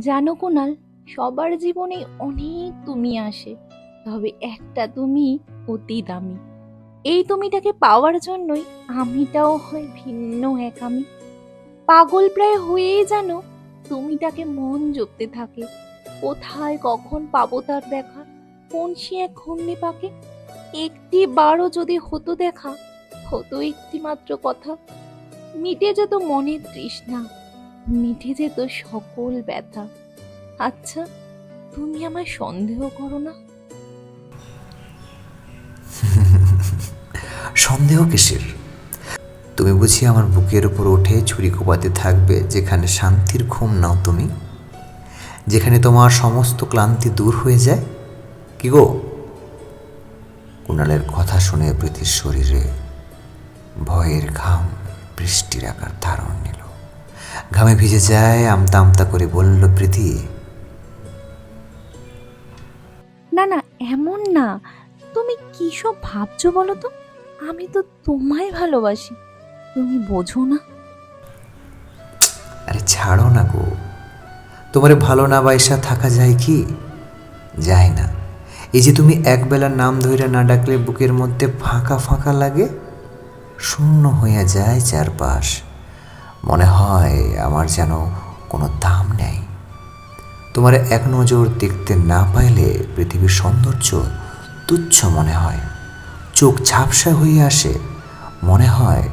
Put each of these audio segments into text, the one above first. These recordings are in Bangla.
জানো কুনাল, সবার জীবনে অনেক তুমি আসে, তবে একটা তুমি অতি দামি। এই তুমিটাকে পাওয়ার জন্যই আমিটাও হয় ভিন্ন এক আমি। পাগল প্রায় হয়েই জানো তুমিটাকে মন জপতে থাকে। কোথায় কখন পাবো তার দেখা? কোন সে এক ঘূর্ণি পাকে? একটি বারও যদি হতো দেখা, হতো একটি মাত্র কথা। মিটে যেত মনের তৃষ্ণা। মিটে যেত সকল ব্যথা। আচ্ছা তুমি আমায় সন্দেহ করো না? সন্দেহ কিসের? তুমি বুঝি আমার বুকের উপর উঠে ছুরি কোপাতে থাকবে, যেখানে শান্তির ঘুম নাও তুমি? যেখানে তোমার সমস্ত ক্লান্তি দূর হয়ে যায়? কি গো? কুণালের কথা শুনে প্রীতির শরীরে ভয়ের ঘাম বৃষ্টির আকার ধারণ ঘামে ভিজে যায় আমতা আমতা করে বলল প্রীতি। না না এমন না। তুমি কি সব ভাবছ বলো তো? আমি তো তোমায় ভালোবাসি। তুমি বোঝো না। আরে ছাড়ো না গো। তোমারে ভালো না বাইসা থাকা যায় কি? যায় না। এই যে তুমি একবেলা নাম ধইরা না ডাকলে বুকের মধ্যে ফাঁকা ফাঁকা লাগে শূন্য হয়ে যায় চারপাশ। মনে হয় আমার যেন কোনো দাম নেই। তোমার এক নজর দেখতে না পাইলে পৃথিবীর সৌন্দর্য তুচ্ছ মনে হয়। চোখ ঝাপসা হয়ে আসে। মনে হয়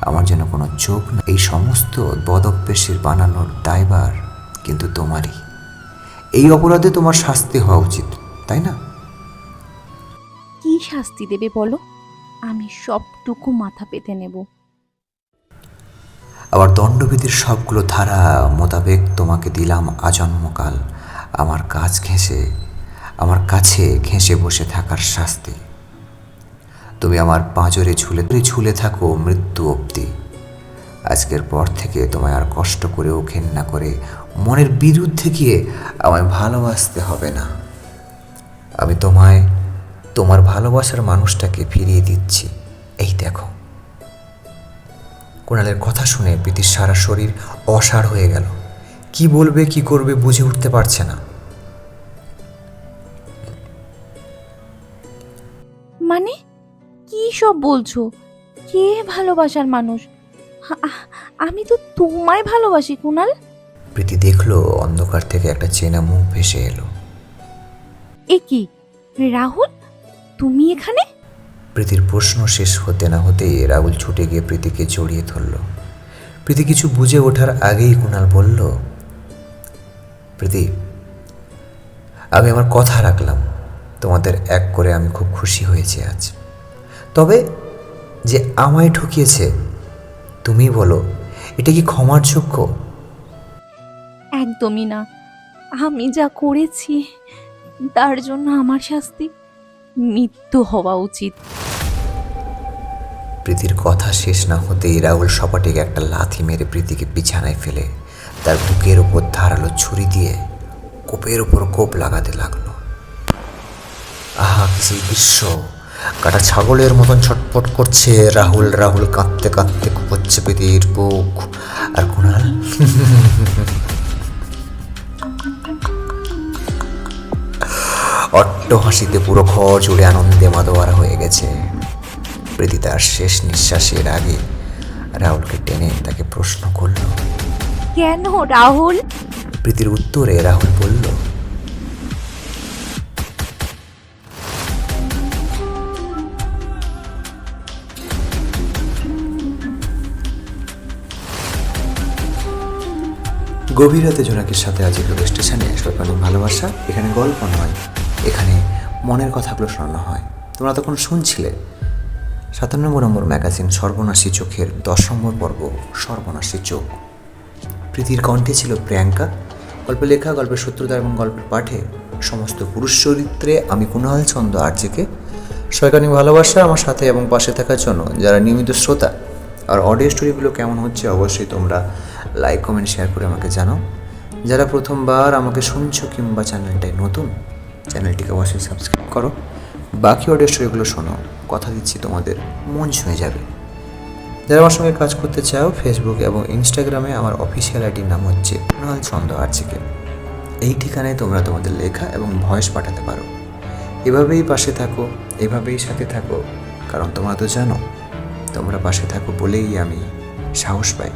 আমার যেন কোনো চোখ না এই সমস্ত বদভ্যাসের বানানোর দায়বার কিন্তু তোমারই। এই অপরাধে তোমার শাস্তি হওয়া উচিত, তাই না? কি শাস্তি দেবে বলো? আমি সবটুকু মাথা পেতে নেব। আবার দণ্ডবিধির সবগুলো ধারা মোতাবেক তোমাকে দিলাম আজন্মকাল। আমার কাজ ঘেঁষে, আমার কাছে ঘেঁষে বসে থাকার শাস্তি। তুমি আমার পাঁজরে ঝুলে ঝুলে থাকো মৃত্যু অবধি। আজকের পর থেকে তোমায় আর কষ্ট করেও ঘেন্না করে মনের বিরুদ্ধে গিয়ে আমায় ভালোবাসতে হবে না। আমি তোমায়, তোমার ভালোবাসার মানুষটাকে ফিরিয়ে দিচ্ছি। এই দেখো। কোণালের কথা শুনে প্রীতির সারা শরীর অসাড় হয়ে গেল। কি বলবে কি করবে বুঝে উঠতে পারছে না। মানে? কি সব বলছো? কে ভালোবাসার মানুষ? আমি তো তোমায় ভালোবাসি কুনাল প্রীতি দেখল অন্ধকার থেকে একটা চেনা মুখ ভেসে এলো। এ কি রাহুল? তুমি এখানে? প্রীতির প্রশ্ন শেষ হতে না হতেই রাহুল ছুটে গিয়ে প্রীতিকে জড়িয়ে ধরল। প্রীতি কিছু বুঝে ওঠার আগেই কুণাল বলল, প্রীতি, আমি আমার কথা রাখলাম। তোমাদের এক করে আমি খুব খুশি হয়েছি আজ। তবে যে আমায় ঠকিয়েছে, তুমি বলো, এটা কি ক্ষমার যোগ্য? একদমই না। আমি যা করেছি, তার জন্য আমার শাস্তি মৃত্যু হওয়া উচিত। প্রীতির কথা শেষ না হতেই রাহুল সপাটিকে একটা লাথি মেরে প্রীতিকে বিছানায় ফেলে। তার বুকের ওপর ধারালো ছুরি দিয়ে কোপের ওপর কোপ লাগাতে লাগল। আহা সেই দৃশ্য কাটা ছাগলের মতন ছটপট করছে রাহুল। রাহুল কাঁদতে কাঁদতে কুপোচ্ছে প্রীতির বুক। আর কুণাল অট্ট হাসিতে পুরো ঘর জুড়ে আনন্দে মাদোয়ারা হয়ে গেছে। প্রীতি তার শেষ নিঃশ্বাসের আগে রাহুলকে টেনে তাকে প্রশ্ন করল। কেন রাহুল? প্রীতির উত্তরে রাহুল বলল গভীর রাতে জোনাকির সাথে আজ রেডিও স্টেশনে সবাই ভালোবাসা? এখানে গল্প নয় এখানে মনের কথাগুলো শোনানো হয়। তোমরা তখন শুনছিলে সাতান্নব্বই নম্বর ম্যাগাজিন সর্বনাশী চোখের দশ নম্বর পর্ব, সর্বনাশী চোখ। প্রীতির কণ্ঠে ছিল প্রিয়াঙ্কা। গল্পে লেখা গল্পের সূত্রধার এবং গল্পের পাঠে সমস্ত পুরুষ চরিত্রে আমি কুণাল চন্দ্র আর্যকে। সরকারি ভালোবাসা আমার সাথে এবং পাশে থাকার জন্য। যারা নিয়মিত শ্রোতা আর অডিও স্টোরিগুলো কেমন হচ্ছে অবশ্যই তোমরা লাইক, কমেন্ট, শেয়ার করে আমাকে জানাও। যারা প্রথমবার আমাকে শুনছো কিংবা চ্যানেলটাই নতুন, চ্যানেলটিকে অবশ্যই সাবস্ক্রাইব করো। বাকি অডিও স্টোরিগুলো শোনো। কথা দিচ্ছি তোমাদের, মন ছুঁয়ে যাবে। যারা আমার সঙ্গে কাজ করতে চাও ফেসবুক এবং ইনস্টাগ্রামে আমার অফিসিয়াল আইডির নাম হচ্ছে কুণাল ছন্দ আর্চিকে। এই ঠিকানায় তোমরা তোমাদের লেখা এবং ভয়েস পাঠাতে পারো। এভাবেই পাশে থাকো, এভাবেই সাথে থাকো, কারণ তোমরা তো জানো, তোমরা পাশে থাকো বলেই আমি সাহস পাই।